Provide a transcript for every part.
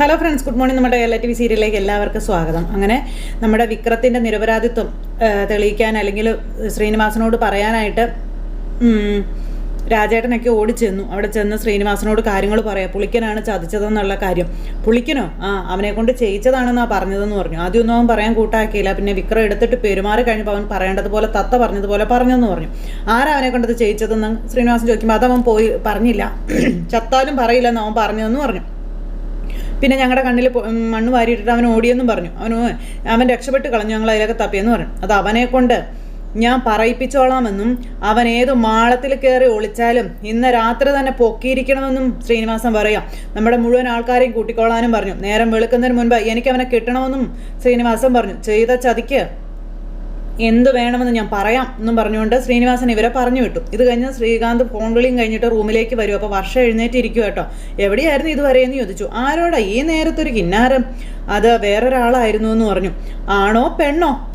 Hello friends good morning നമ്മുടെ L T V സീരിയലിലേക്ക് എല്ലാവർക്കും സ്വാഗതം. അങ്ങനെ നമ്മുടെ വിക്രത്തിന്റെ നിരപരാധിത്വം തെളിയിക്കാൻ അല്ലെങ്കിൽ ശ്രീനിവാസനോട് പറയാനായിട്ട് രാജേട്ടനൊക്കെ രാജേട്ടനൊക്കെ ചെന്നു അവിടെ ചെന്ന് ശ്രീനിവാസനോട് കാര്യങ്ങൾ പറയാം. പുളിക്കനാണ് ചതിച്ചതെന്നുള്ള കാര്യം. പുളിക്കനോ? ആ അവനെ കൊണ്ട് ചെയ്യിച്ചതാണെന്നാ പറഞ്ഞതെന്ന് പറഞ്ഞു. ആദ്യമൊന്നും അവൻ പറയാൻ കൂട്ടാക്കിയില്ല. പിന്നെ വിക്രം എടുത്തിട്ട് പെരുമാറി കഴിഞ്ഞപ്പോൾ അവൻ പറയേണ്ടതുപോലെ തത്ത പറഞ്ഞതുപോലെ പറഞ്ഞെന്ന് പറഞ്ഞു. ആരാ അവനെ കൊണ്ടത് ചെയ്യിച്ചതെന്ന് ശ്രീനിവാസൻ ചോദിക്കുമ്പോൾ അതവൻ പോയി പറഞ്ഞില്ല. ചത്താലും പറയില്ലെന്ന് അവൻ പറഞ്ഞതെന്ന് പറഞ്ഞു. പിന്നെ ഞങ്ങളുടെ കണ്ണിൽ മണ്ണ് വാരിയിട്ടിട്ട് അവൻ ഓടിയെന്നും പറഞ്ഞു. അവന് അവൻ രക്ഷപ്പെട്ട് കളഞ്ഞു ഞങ്ങൾ അതിലൊക്കെ തപ്പിയെന്ന് പറഞ്ഞു. അത് അവനെ കൊണ്ട് ഞാൻ പറയിപ്പിച്ചോളാമെന്നും അവൻ ഏത് മാളത്തിൽ കയറി ഒളിച്ചാലും ഇന്ന് രാത്രി തന്നെ പൊക്കിയിരിക്കണമെന്നും ശ്രീനിവാസൻ പറയാം. നമ്മുടെ മുഴുവൻ ആൾക്കാരെയും കൂട്ടിക്കോളാനും പറഞ്ഞു. നേരം വെളുക്കുന്നതിന് മുൻപ് എനിക്ക് അവനെ കിട്ടണമെന്നും ശ്രീനിവാസൻ പറഞ്ഞു. ചെയ്ത ചതിക്ക് എന്ത് വേണമെന്ന് ഞാൻ പറയാം എന്നും പറഞ്ഞുകൊണ്ട് ശ്രീനിവാസൻ ഇവരെ പറഞ്ഞു വിട്ടു. ഇത് കഴിഞ്ഞ് ശ്രീകാന്ത് ഫോൺ വിളിയും കഴിഞ്ഞിട്ട് റൂമിലേക്ക് വരും. അപ്പോൾ വർഷം എഴുന്നേറ്റിരിക്കും കേട്ടോ. എവിടെയായിരുന്നു ഇതുവരെ എന്ന് ചോദിച്ചു. ആരോടാ ഈ നേരത്തൊരു കിന്നാരം? അത് വേറൊരാളായിരുന്നു എന്ന് പറഞ്ഞു. ആണോ പെണ്ണോ?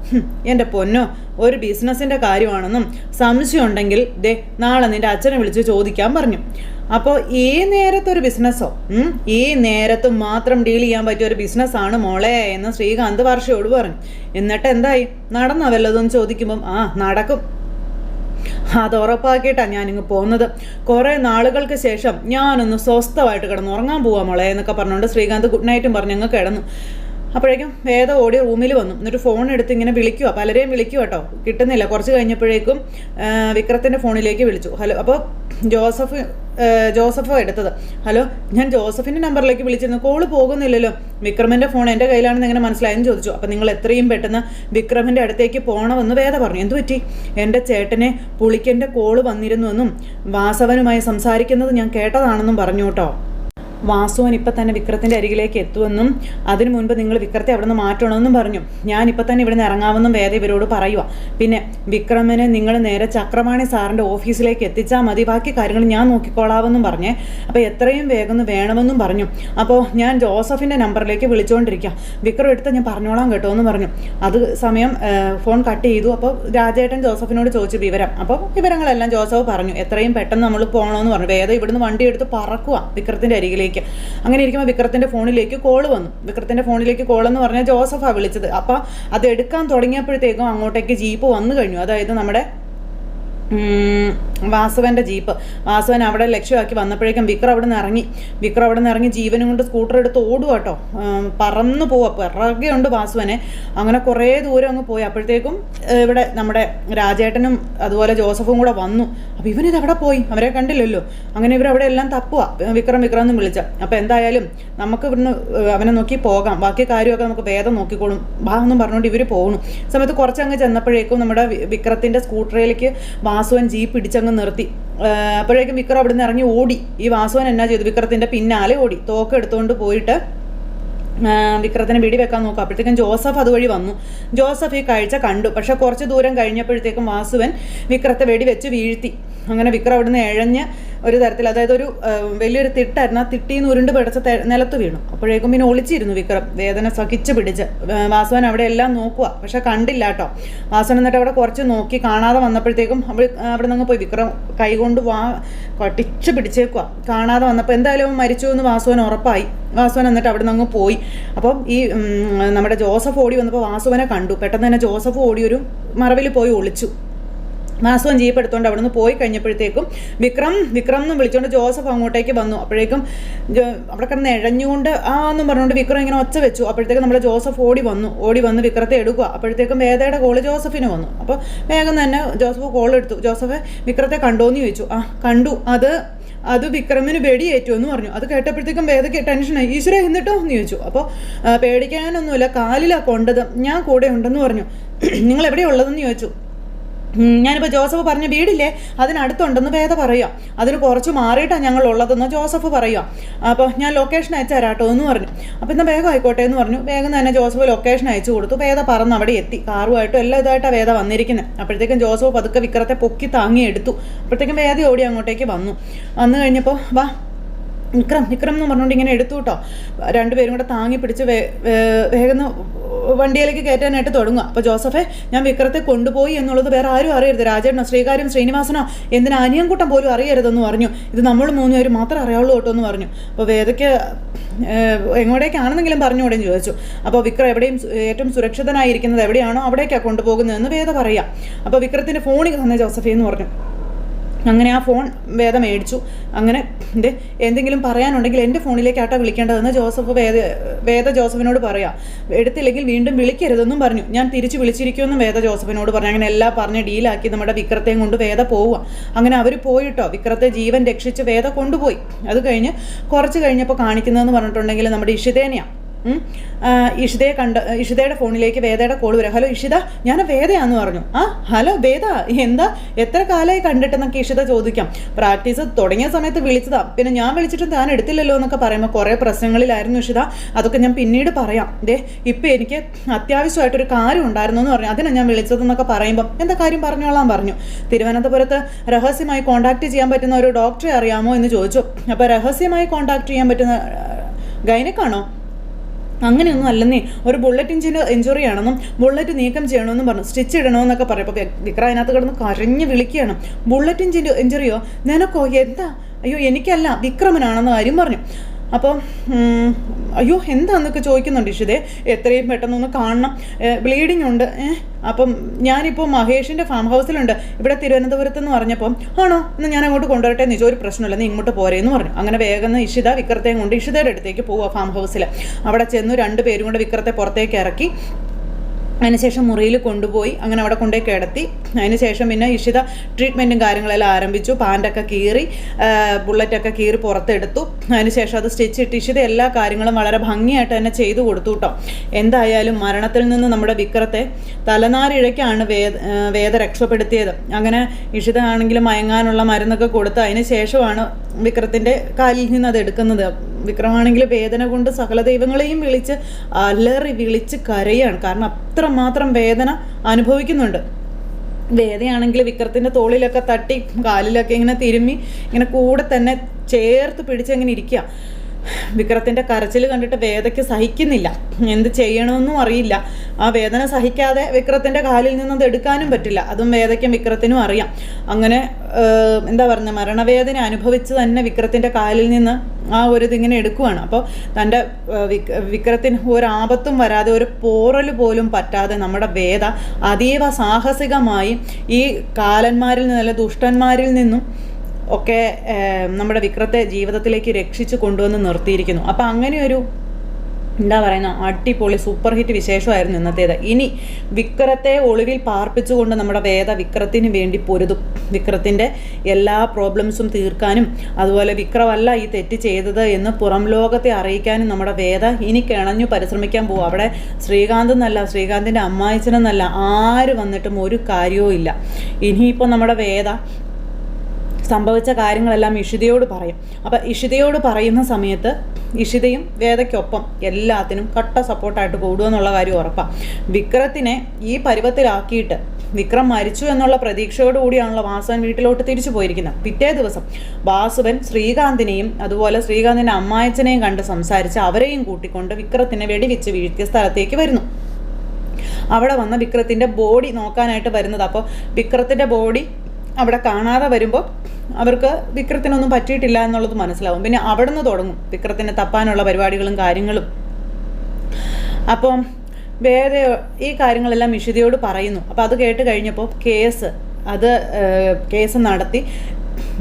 എന്റെ പൊന്നോ ഒരു ബിസിനസ്സിന്റെ കാര്യമാണെന്നും സംശയമുണ്ടെങ്കിൽ ദേ നാളെ നിന്റെ അച്ഛനെ വിളിച്ച് ചോദിക്കാൻ പറഞ്ഞു. അപ്പോൾ ഈ നേരത്തെ ഒരു ബിസിനസ്സോ ഈ നേരത്ത് മാത്രം ഡീൽ ചെയ്യാൻ പറ്റിയ ഒരു ബിസിനസ്സാണ് മോളെ എന്ന് ശ്രീകാന്ത് വർഷയോട് പറഞ്ഞു. എന്നിട്ട് എന്തായി? നടന്നോ വല്ലതും ചോദിക്കുമ്പം ആ നടക്കും. അത് ഉറപ്പാക്കിയിട്ടാണ് ഞാനിങ്ങ് പോകുന്നത് കുറേ നാളുകൾക്ക് ശേഷം ഞാനൊന്ന് സ്വസ്ഥമായിട്ട് കിടന്ന് ഉറങ്ങാൻ പോവാ മോളെ എന്നൊക്കെ പറഞ്ഞുകൊണ്ട് ശ്രീകാന്ത് ഗുഡ് നൈറ്റും പറഞ്ഞ് അങ്ങ് കിടന്നു. അപ്പോഴേക്കും വേദ ഓടി റൂമിൽ വന്നു. എന്നിട്ട് ഫോൺ എടുത്ത് ഇങ്ങനെ വിളിക്കുക പലരെയും വിളിക്കുക കേട്ടോ കിട്ടുന്നില്ല. കുറച്ച് കഴിഞ്ഞപ്പോഴേക്കും വിക്രത്തിന്റെ ഫോണിലേക്ക് വിളിച്ചു. ഹലോ അപ്പോൾ ജോസഫ് ജോസഫോ എടുത്തത്. ഹലോ ഞാൻ ജോസഫിന്റെ നമ്പറിലേക്ക് വിളിച്ചിരുന്നു. കോൾ പോകുന്നില്ലല്ലോ. വിക്രമിന്റെ ഫോൺ എന്റെ കയ്യിലാണെന്ന് എങ്ങനെ മനസ്സിലായെന്ന് ചോദിച്ചു. അപ്പോൾ നിങ്ങൾ എത്രയും പെട്ടെന്ന് വിക്രമിന്റെ അടുത്തേക്ക് പോകണമെന്ന് വേദ പറഞ്ഞു. എന്തു പറ്റി? എന്റെ ചേട്ടനെ പുളിക്കന്റെ കോൾ വന്നിരുന്നുവെന്നും വാസവനുമായി സംസാരിക്കുന്നത് ഞാൻ കേട്ടതാണെന്നും പറഞ്ഞു കേട്ടോ വാസുവൻ ഇപ്പം തന്നെ വിക്രത്തിന്റെ അരികിലേക്ക് എത്തുമെന്നും അതിനു മുൻപ് നിങ്ങൾ വിക്രത്തെ അവിടെ നിന്ന് മാറ്റണമെന്നും പറഞ്ഞു. ഞാൻ ഇപ്പം തന്നെ ഇവിടെ നിന്ന് ഇറങ്ങാമെന്നും വേദ ഇവരോട് പറയുക പിന്നെ വിക്രമന് നിങ്ങൾ നേരെ ചക്രവാണി സാറിന്റെ ഓഫീസിലേക്ക് എത്തിച്ചാൽ മതി. ബാക്കി കാര്യങ്ങൾ ഞാൻ നോക്കിക്കോളാമെന്നും പറഞ്ഞേ. അപ്പോൾ എത്രയും വേഗം വേണമെന്നും പറഞ്ഞു. അപ്പോൾ ഞാൻ ജോസഫിന്റെ നമ്പറിലേക്ക് വിളിച്ചുകൊണ്ടിരിക്കുക വിക്രം എടുത്ത് ഞാൻ പറഞ്ഞോളാം കേട്ടോ എന്ന് പറഞ്ഞു. അത് സമയം ഫോൺ കട്ട് ചെയ്തു. അപ്പോൾ രാജേട്ടൻ ജോസഫിനോട് ചോദിച്ചു വിവരം. അപ്പോൾ വിവരങ്ങളെല്ലാം ജോസഫ് പറഞ്ഞു. എത്രയും പെട്ടെന്ന് നമ്മൾ പോകണമെന്ന് പറഞ്ഞു. വേദ ഇവിടുന്ന് വണ്ടി എടുത്ത് പറക്കുക വിക്രത്തിന്റെ അരികിലേക്ക്. അങ്ങനെ ഇരിക്കുമ്പോൾ വിക്രത്തിന്റെ ഫോണിലേക്ക് കോൾ വന്നു. വിക്രത്തിന്റെ ഫോണിലേക്ക് കോൾ എന്ന് പറഞ്ഞാൽ ജോസഫാണ് വിളിച്ചത്. അപ്പോൾ അത് എടുക്കാൻ തുടങ്ങിയപ്പോഴത്തേക്കും അങ്ങോട്ടേക്ക് ജീപ്പ് വന്നു കഴിഞ്ഞു. അതായത് നമ്മുടെ വാസവന്റെ ജീപ്പ്. വാസവൻ അവിടെ ലക്ഷ്യമാക്കി വന്നപ്പോഴേക്കും വിക്രം അവിടെ നിന്ന് ഇറങ്ങി. വിക്രം അവിടെ നിന്ന് ഇറങ്ങി ജീവനും കൊണ്ട് സ്കൂട്ടർ എടുത്ത് ഓടുക കേട്ടോ. പറന്നു പോവാ. പിറകെ ഉണ്ട് വാസുവനെ. അങ്ങനെ കുറേ ദൂരം അങ്ങ് പോയി. അപ്പോഴത്തേക്കും ഇവിടെ നമ്മുടെ രാജേട്ടനും അതുപോലെ ജോസഫും കൂടെ വന്നു. അപ്പോൾ ഇവനിത് എവിടെ പോയി? അവരെ കണ്ടില്ലല്ലോ. അങ്ങനെ ഇവരവിടെ എല്ലാം തപ്പുക വിക്രം വിക്രം എന്ന് വിളിച്ച. അപ്പോൾ എന്തായാലും നമുക്ക് ഇവിടുന്ന് അവനെ നോക്കി പോകാം. ബാക്കി കാര്യമൊക്കെ നമുക്ക് വേദം നോക്കിക്കോളും. ബാ എന്നും പറഞ്ഞുകൊണ്ട് ഇവർ പോകുന്നു സമയത്ത് കുറച്ചങ്ങ് ചെന്നപ്പോഴേക്കും നമ്മുടെ വിക്രത്തിന്റെ സ്കൂട്ടറിലേക്ക് വാസുവൻ ജീപ്പ് പിടിച്ചങ്ങ് നിർത്തി. അപ്പോഴേക്കും വിക്രം അവിടെ നിന്ന് ഇറങ്ങി ഓടി. ഈ വാസുവൻ എന്നാ ചെയ്തു? വിക്രത്തിന്റെ പിന്നാലെ ഓടി. തോക്ക് എടുത്തുകൊണ്ട് പോയിട്ട് വിക്രത്തിനെ വെടി വെക്കാൻ നോക്കുക. അപ്പോഴത്തേക്കും ജോസഫ് അതുവഴി വന്നു. ജോസഫ് ഈ കാഴ്ച കണ്ടു. പക്ഷെ കുറച്ച് ദൂരം കഴിഞ്ഞപ്പോഴത്തേക്കും വാസുവൻ വിക്രത്തെ വെടിവെച്ച് വീഴ്ത്തി. അങ്ങനെ വിക്രം അവിടുന്ന് എഴഞ്ഞ് ഒരു തരത്തിൽ അതായത് ഒരു വലിയൊരു തിട്ടായിരുന്നു. ആ തിട്ടിയിൽ നിന്ന് ഉരുണ്ട് പിടച്ച നിലത്ത് വീണു. അപ്പോഴേക്കും പിന്നെ ഒളിച്ചിരുന്നു വിക്രം. വേദന സഹിച്ച് പിടിച്ച്. വാസവൻ അവിടെ എല്ലാം നോക്കുക പക്ഷെ കണ്ടില്ല കേട്ടോ. വാസവൻ എന്നിട്ട് അവിടെ കുറച്ച് നോക്കി കാണാതെ വന്നപ്പോഴത്തേക്കും അവിടെ അവിടെ നിന്ന് പോയി. വിക്രം കൈകൊണ്ട് വാ കട്ടിച്ച് പിടിച്ചേക്കുക കാണാതെ വന്നപ്പോൾ എന്തായാലും മരിച്ചു എന്ന് വാസുവൻ ഉറപ്പായി. വാസുവൻ എന്നിട്ട് അവിടെ നിന്ന് പോയി. അപ്പം ഈ നമ്മുടെ ജോസഫ് ഓടി വന്നപ്പോൾ വാസുവനെ കണ്ടു. പെട്ടെന്ന് തന്നെ ജോസഫ് ഓടി ഒരു മറവിൽ പോയി ഒളിച്ചു. വാസുവൻ ജീപ്പ് എടുത്തുകൊണ്ട് അവിടെ നിന്ന് പോയി കഴിഞ്ഞപ്പോഴത്തേക്കും വിക്രം വിക്രം എന്ന് വിളിച്ചുകൊണ്ട് ജോസഫ് അങ്ങോട്ടേക്ക് വന്നു. അപ്പോഴേക്കും അവിടെ കിടന്ന് എഴഞ്ഞുകൊണ്ട് ആ എന്നും പറഞ്ഞുകൊണ്ട് വിക്രം ഇങ്ങനെ ഒച്ച വെച്ചു. അപ്പോഴത്തേക്കും നമ്മുടെ ജോസഫ് ഓടി വന്നു. ഓടി വന്ന് വിക്രത്തെ എടുക്കുക. അപ്പോഴത്തേക്കും വേദയുടെ കോൾ ജോസഫിന് വന്നു. അപ്പോൾ വേഗം തന്നെ ജോസഫ് കോൾ എടുത്തു. ജോസഫ് വിക്രത്തെ കണ്ടോന്ന് ചോദിച്ചു. ആ കണ്ടു. അത് അത് വിക്രമിന് വെടിയേറ്റു എന്ന് പറഞ്ഞു. അത് കേട്ടപ്പോഴത്തേക്കും വേദയ്ക്ക് ടെൻഷനായി. ഈശ്വര എന്നിട്ടോ? എന്ന് ചോദിച്ചു. അപ്പോൾ പേടിക്കാനൊന്നുമില്ല. കാലിലാണ് കൊണ്ടത്. ഞാൻ കൂടെ ഉണ്ടെന്ന് പറഞ്ഞു. നിങ്ങൾ എവിടെയുള്ളതെന്ന് ചോദിച്ചു. ഞാനിപ്പോൾ ജോസഫ് പറഞ്ഞ വീടില്ലേ അതിനടുത്തുണ്ടെന്ന് വേദ പറയുക അതിന് കുറച്ച് മാറിയിട്ടാണ് ഞങ്ങൾ ഉള്ളതെന്ന് ജോസഫ് പറയുക അപ്പോൾ ഞാൻ ലൊക്കേഷൻ അയച്ചു തരാട്ടോ എന്ന് പറഞ്ഞു. അപ്പോൾ എന്നാൽ വേഗം ആയിക്കോട്ടെ എന്ന് പറഞ്ഞു. വേഗം തന്നെ ജോസഫ് ലൊക്കേഷൻ അയച്ചു കൊടുത്തു. വേദ പറന്ന് അവിടെ എത്തി. കാറുമായിട്ടും എല്ലാ ഇതായിട്ടാണ് വേദ വന്നിരിക്കുന്നത് അപ്പോഴത്തേക്കും ജോസഫ് പതുക്കെ വിക്രത്തെ പൊക്കി താങ്ങി എടുത്തു. അപ്പോഴത്തേക്കും വേദ ഓടി അങ്ങോട്ടേക്ക് വന്നു. വന്നു കഴിഞ്ഞപ്പോൾ വാ വിക്രം വിക്രം എന്ന് പറഞ്ഞുകൊണ്ട് ഇങ്ങനെ എടുത്തു കേട്ടോ രണ്ടുപേരും കൂടെ താങ്ങി പിടിച്ച് വേഗം വണ്ടിയിലേക്ക് കയറ്റാനായിട്ട് തുടങ്ങുക. അപ്പോൾ ജോസഫെ ഞാൻ വിക്രത്തെ കൊണ്ടുപോയി എന്നുള്ളത് വേറെ ആരും അറിയരുത്. രാജേട്ടനോ ശ്രീകാര്യം ശ്രീനിവാസനോ എന്തിനാ അനിയൻകൂട്ടം പോലും അറിയരുതെന്ന് പറഞ്ഞു. ഇത് നമ്മൾ മൂന്നുപേരും മാത്രമേ അറിയാവുള്ളൂ കേട്ടോ എന്ന് പറഞ്ഞു. അപ്പോൾ വേദയ്ക്ക് എങ്ങോട്ടേക്കാണെന്നെങ്കിലും പറഞ്ഞുകൂടെ എന്ന് ചോദിച്ചു. അപ്പോൾ വിക്രം എവിടെയും ഏറ്റവും സുരക്ഷിതനായിരിക്കുന്നത് എവിടെയാണോ അവിടേക്കാണ് കൊണ്ടുപോകുന്നതെന്ന് വേദ പറയാം. അപ്പോൾ വിക്രത്തിന്റെ ഫോണിൽ തന്നെ ജോസഫേ എന്ന് പറഞ്ഞു. അങ്ങനെ ആ ഫോൺ വേദ മേടിച്ചു. അങ്ങനെ എന്റെ എന്തെങ്കിലും പറയാനുണ്ടെങ്കിൽ എന്റെ ഫോണിലേക്കാട്ടോ വിളിക്കേണ്ടതെന്ന് ജോസഫ് വേദ വേദ ജോസഫിനോട് പറയാം. എടുത്തില്ലെങ്കിൽ വീണ്ടും വിളിക്കരുതെന്നും പറഞ്ഞു. ഞാൻ തിരിച്ച് വിളിച്ചിരിക്കുമെന്നും വേദ ജോസഫിനോട് പറഞ്ഞു. അങ്ങനെ എല്ലാം പറഞ്ഞ് ഡീലാക്കി നമ്മുടെ വിക്രത്തെയും കൊണ്ട് വേദ പോവുക അങ്ങനെ അവർ പോയിട്ടോ. വിക്രത്തെ ജീവൻ രക്ഷിച്ച് വേദ കൊണ്ടുപോയി. അത് കഴിഞ്ഞ് കുറച്ച് കഴിഞ്ഞപ്പോൾ കാണിക്കുന്നതെന്ന് പറഞ്ഞിട്ടുണ്ടെങ്കിൽ നമ്മുടെ ഇഷിതേനെയാണ് ഇഷിതയെ കണ്ട ഇഷിതയുടെ ഫോണിലേക്ക് വേദയുടെ കോൾ വരാം. ഹലോ ഇഷിത ഞാൻ വേദയാന്ന് പറഞ്ഞു. ആ ഹലോ വേദ എന്താ? എത്ര കാലമായി കണ്ടിട്ടെന്നൊക്കെ ഇഷിത ചോദിക്കാം. പ്രാക്ടീസ് തുടങ്ങിയ സമയത്ത് വിളിച്ചതാ. പിന്നെ ഞാൻ വിളിച്ചിട്ട് താൻ എടുത്തില്ലല്ലോ എന്നൊക്കെ പറയുമ്പോൾ കുറേ പ്രശ്നങ്ങളിലായിരുന്നു ഇഷിത. അതൊക്കെ ഞാൻ പിന്നീട് പറയാം. ദേ ഇപ്പം എനിക്ക് അത്യാവശ്യമായിട്ടൊരു കാര്യം ഉണ്ടായിരുന്നു എന്ന് പറഞ്ഞു. അതിനാണ് ഞാൻ വിളിച്ചതെന്നൊക്കെ പറയുമ്പം എന്താ കാര്യം പറഞ്ഞോളാം പറഞ്ഞു. തിരുവനന്തപുരത്ത് രഹസ്യമായി കോൺടാക്ട് ചെയ്യാൻ പറ്റുന്ന ഒരു ഡോക്ടറെ അറിയാമോ എന്ന് ചോദിച്ചു. അപ്പോൾ രഹസ്യമായി കോൺടാക്ട് ചെയ്യാൻ പറ്റുന്ന ഗൈനക്കാണോ? അങ്ങനെയൊന്നും അല്ലെന്നേ. ഒരു ബുള്ളറ്റ് ഇഞ്ചിന്റെ ഇഞ്ചുറി ആണെന്നും ബുള്ളറ്റ് നീക്കം ചെയ്യണമെന്നും പറഞ്ഞു. സ്റ്റിച്ച് ഇടണമെന്നൊക്കെ പറയും. അപ്പോൾ വിക്ര അതിനകത്ത് കിടന്ന് കരഞ്ഞ് വിളിക്കുകയാണ്. ബുള്ളറ്റ് ഇഞ്ചിന്റെ ഇഞ്ചുറിയോ നിനക്കോ? എന്താ? അയ്യോ എനിക്കല്ല. വിക്രമനാണെന്ന് ആരും പറഞ്ഞു. അപ്പോൾ അയ്യോ എന്താന്നൊക്കെ ചോദിക്കുന്നുണ്ട് ഇഷിതേ. എത്രയും പെട്ടെന്നൊന്ന് കാണണം. ബ്ലീഡിംഗ് ഉണ്ട്. അപ്പം ഞാനിപ്പോൾ മഹേഷിന്റെ ഫാം ഹൗസിലുണ്ട് ഇവിടെ തിരുവനന്തപുരത്ത് എന്ന് പറഞ്ഞപ്പം ആണോ എന്നാൽ ഞാൻ അങ്ങോട്ട് കൊണ്ടുവരട്ടെ എന്ന് ചോദിച്ചു. ഒരു പ്രശ്നമില്ല നീ ഇങ്ങോട്ട് പോരേന്ന് പറഞ്ഞു. അങ്ങനെ വേഗം ഇഷിത വിക്രത്തെയും കൊണ്ട് ഇഷിതയുടെ അടുത്തേക്ക് പോവുക ഫാം ഹൗസിൽ അവിടെ ചെന്നു രണ്ട് പേരും കൊണ്ട് വിക്രത്തെ പുറത്തേക്ക് ഇറക്കി. അതിനുശേഷം മുറിയിൽ കൊണ്ടുപോയി അങ്ങനെ അവിടെ കൊണ്ടുപോയി കിടത്തി. അതിനുശേഷം പിന്നെ ഇഷിത ട്രീറ്റ്മെന്റും കാര്യങ്ങളെല്ലാം ആരംഭിച്ചു. പാന്റൊക്കെ കീറി ബുള്ളറ്റൊക്കെ കീറി പുറത്തെടുത്തു. അതിനുശേഷം അത് സ്റ്റിച്ച് ഇട്ട് ഇഷിത എല്ലാ കാര്യങ്ങളും വളരെ ഭംഗിയായിട്ട് തന്നെ ചെയ്തു കൊടുത്തു കേട്ടോ എന്തായാലും മരണത്തിൽ നിന്ന് നമ്മുടെ വിക്രത്തെ തലനാരിഴയ്ക്കാണ് വേദ വേദ രക്ഷപ്പെടുത്തിയത്. അങ്ങനെ ഇഷിത ആണെങ്കിൽ മയങ്ങാനുള്ള മരുന്നൊക്കെ കൊടുത്ത് അതിന് ശേഷമാണ് വിക്രത്തിന്റെ കാലിൽ നിന്ന് അത് എടുക്കുന്നത്. വിക്രമാണെങ്കിൽ വേദന കൊണ്ട് സകല ദൈവങ്ങളെയും വിളിച്ച് അലറി വിളിച്ച് കരയാണ്. കാരണം അത്രമാത്രം വേദന അനുഭവിക്കുന്നുണ്ട്. വേദയാണെങ്കിൽ വിക്രത്തിന്റെ തോളിലൊക്കെ തട്ടി കാലിലൊക്കെ ഇങ്ങനെ തിരുമ്മി ഇങ്ങനെ കൂടെ തന്നെ ചേർത്ത് പിടിച്ചങ്ങനെ ഇരിക്കുക. വിക്രത്തിന്റെ കരച്ചിൽ കണ്ടിട്ട് വേദയ്ക്ക് സഹിക്കുന്നില്ല. എന്ത് ചെയ്യണമെന്നും അറിയില്ല. ആ വേദന സഹിക്കാതെ വിക്രത്തിന്റെ കാലിൽ നിന്നത് എടുക്കാനും പറ്റില്ല. അതും വേദയ്ക്കും വിക്രത്തിനും അറിയാം. അങ്ങനെ എന്താ പറയുക മരണവേദന അനുഭവിച്ച് തന്നെ വിക്രത്തിന്റെ കാലിൽ നിന്ന് ആ ഒരു ഇതിങ്ങനെ എടുക്കുവാണ്. അപ്പോൾ തന്റെ വിക്രത്തിന് ഒരാപത്തും വരാതെ ഒരു പോറൽ പോലും പറ്റാതെ നമ്മുടെ വേദ അതീവ സാഹസികമായി ഈ കാലന്മാരിൽ നിന്ന് അല്ലെ ദുഷ്ടന്മാരിൽ നിന്നും ഒക്കെ നമ്മുടെ വിക്രത്തെ ജീവിതത്തിലേക്ക് രക്ഷിച്ചു കൊണ്ടുവന്ന് നിർത്തിയിരിക്കുന്നു. അപ്പം അങ്ങനെയൊരു എന്താ പറയുന്ന അടിപൊളി സൂപ്പർ ഹിറ്റ് വിശേഷമായിരുന്നു ഇന്നത്തേത്. ഇനി വിക്രത്തെ ഒളിവിൽ പാർപ്പിച്ചുകൊണ്ട് നമ്മുടെ വേദ വിക്രത്തിന് വേണ്ടി പൊരുതും. വിക്രത്തിന്റെ എല്ലാ പ്രോബ്ലംസും തീർക്കാനും അതുപോലെ വിക്രമല്ല ഈ തെറ്റ് ചെയ്തത് എന്ന് പുറം ലോകത്തെ അറിയിക്കാനും നമ്മുടെ വേദ ഇനി കിണഞ്ഞു പരിശ്രമിക്കാൻ പോകും അവിടെ ശ്രീകാന്ത് എന്നല്ല ശ്രീകാന്തിന്റെ അമ്മായിച്ചനെന്നല്ല ആര് വന്നിട്ടും ഒരു കാര്യവും ഇല്ല. ഇനിയിപ്പോൾ നമ്മുടെ വേദ സംഭവിച്ച കാര്യങ്ങളെല്ലാം ഇഷിതയോട് പറയും. അപ്പം ഇഷിതയോട് പറയുന്ന സമയത്ത് ഇഷിതയും വേദയ്ക്കൊപ്പം എല്ലാത്തിനും കട്ട സപ്പോർട്ടായിട്ട് കൂടുമെന്നുള്ള കാര്യം ഉറപ്പാണ് വിക്രത്തിനെ ഈ പരുവത്തിലാക്കിയിട്ട് വിക്രം മരിച്ചു എന്നുള്ള പ്രതീക്ഷയോട് കൂടിയാണല്ലോ വാസുവൻ വീട്ടിലോട്ട് തിരിച്ചു പോയിരിക്കുന്നത്. പിറ്റേ ദിവസം വാസുവൻ ശ്രീകാന്തിനെയും അതുപോലെ ശ്രീകാന്തിന്റെ അമ്മായച്ചനെയും കണ്ട് സംസാരിച്ച് അവരെയും കൂട്ടിക്കൊണ്ട് വിക്രത്തിനെ വെടിവെച്ച് വീഴ്ത്തിയ സ്ഥലത്തേക്ക് വരുന്നു. അവിടെ വന്ന വിക്രത്തിന്റെ ബോഡി നോക്കാനായിട്ട് വരുന്നത്. അപ്പോൾ വിക്രത്തിന്റെ ബോഡി അവിടെ കാണാതെ വരുമ്പോൾ അവർക്ക് വിക്രത്തിനൊന്നും പറ്റിയിട്ടില്ല എന്നുള്ളത് മനസ്സിലാവും. പിന്നെ അവിടെ നിന്ന് തുടങ്ങും. വിക്രത്തിനെ തപ്പാനുള്ള പരിപാടികളും കാര്യങ്ങളും. അപ്പം വേദ ഈ കാര്യങ്ങളെല്ലാം വിശുദ്ധിയോട് പറയുന്നു. അപ്പോൾ അത് കേട്ട് കഴിഞ്ഞപ്പോൾ കേസ് അത് കേസ് നടത്തി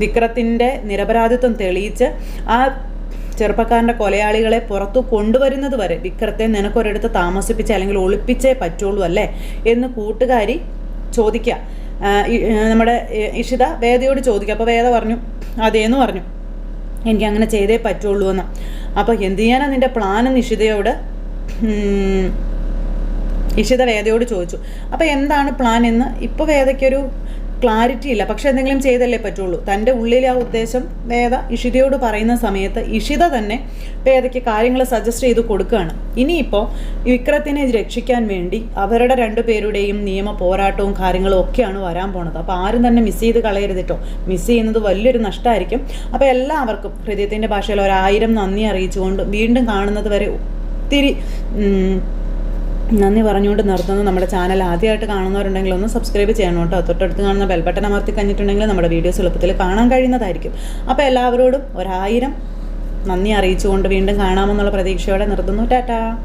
വിക്രത്തിന്റെ നിരപരാധിത്വം തെളിയിച്ച് ആ ചെറുപ്പക്കാരന്റെ കൊലയാളികളെ പുറത്തു കൊണ്ടുവരുന്നത് വരെ വിക്രത്തെ നിനക്കൊരിടത്ത് താമസിപ്പിച്ച് അല്ലെങ്കിൽ ഒളിപ്പിച്ചേ പറ്റുള്ളൂ അല്ലേ എന്ന് കൂട്ടുകാരി ചോദിക്കുക നമ്മുടെ ഇഷിത വേദയോട് ചോദിക്കും. അപ്പോൾ വേദ പറഞ്ഞു അതേന്ന് പറഞ്ഞു. എനിക്ക് അങ്ങനെ ചെയ്തേ പറ്റുള്ളൂ എന്ന്. അപ്പോൾ എന്ത് ചെയ്യാനാണ് നിന്റെ പ്ലാൻ എന്ന് ഇഷിതയോട് ഇഷിത വേദയോട് ചോദിച്ചു. അപ്പോൾ എന്താണ് പ്ലാൻ എന്ന്? ഇപ്പോൾ വേദയ്ക്കൊരു ക്ലാരിറ്റി ഇല്ല. പക്ഷെ എന്തെങ്കിലും ചെയ്തല്ലേ പറ്റുള്ളൂ. തന്റെ ഉള്ളിലെ ആ ഉദ്ദേശം വേദ ഇഷിതയോട് പറയുന്ന സമയത്ത് ഇഷിത തന്നെ വേദയ്ക്ക് കാര്യങ്ങൾ സജസ്റ്റ് ചെയ്ത് കൊടുക്കുകയാണ്. ഇനിയിപ്പോൾ വിക്രത്തിനെ രക്ഷിക്കാൻ വേണ്ടി അവരുടെ രണ്ടുപേരുടെയും നിയമ പോരാട്ടവും കാര്യങ്ങളും ഒക്കെയാണ് വരാൻ പോണത്. അപ്പോൾ ആരും തന്നെ മിസ് ചെയ്ത് കളയരുത് കേട്ടോ മിസ് ചെയ്യുന്നത് വലിയൊരു നഷ്ടമായിരിക്കും അപ്പോൾ എല്ലാവർക്കും ഹൃദയത്തിന്റെ ഭാഷയിൽ ഒരായിരം നന്ദി അറിയിച്ചുകൊണ്ട് വീണ്ടും കാണുന്നത് വരെ ഒത്തിരി നന്ദി പറഞ്ഞുകൊണ്ട് നിർത്തുന്നു. നമ്മുടെ ചാനൽ ആദ്യമായിട്ട് കാണുന്നവരുണ്ടെങ്കിൽ ഒന്ന് സബ്സ്ക്രൈബ് ചെയ്യണം കേട്ടോ. തൊട്ടടുത്ത് കാണുന്ന ബെൽബട്ടൺ അമർത്തി കഴിഞ്ഞിട്ടുണ്ടെങ്കിൽ നമ്മുടെ വീഡിയോസ് എളുപ്പത്തിൽ കാണാൻ കഴിയുന്നതായിരിക്കും. അപ്പോൾ എല്ലാവരോടും ഒരായിരം നന്ദി അറിയിച്ചുകൊണ്ട് വീണ്ടും കാണാമെന്നുള്ള പ്രതീക്ഷയോടെ നിർത്തുന്നു. ടാറ്റാ.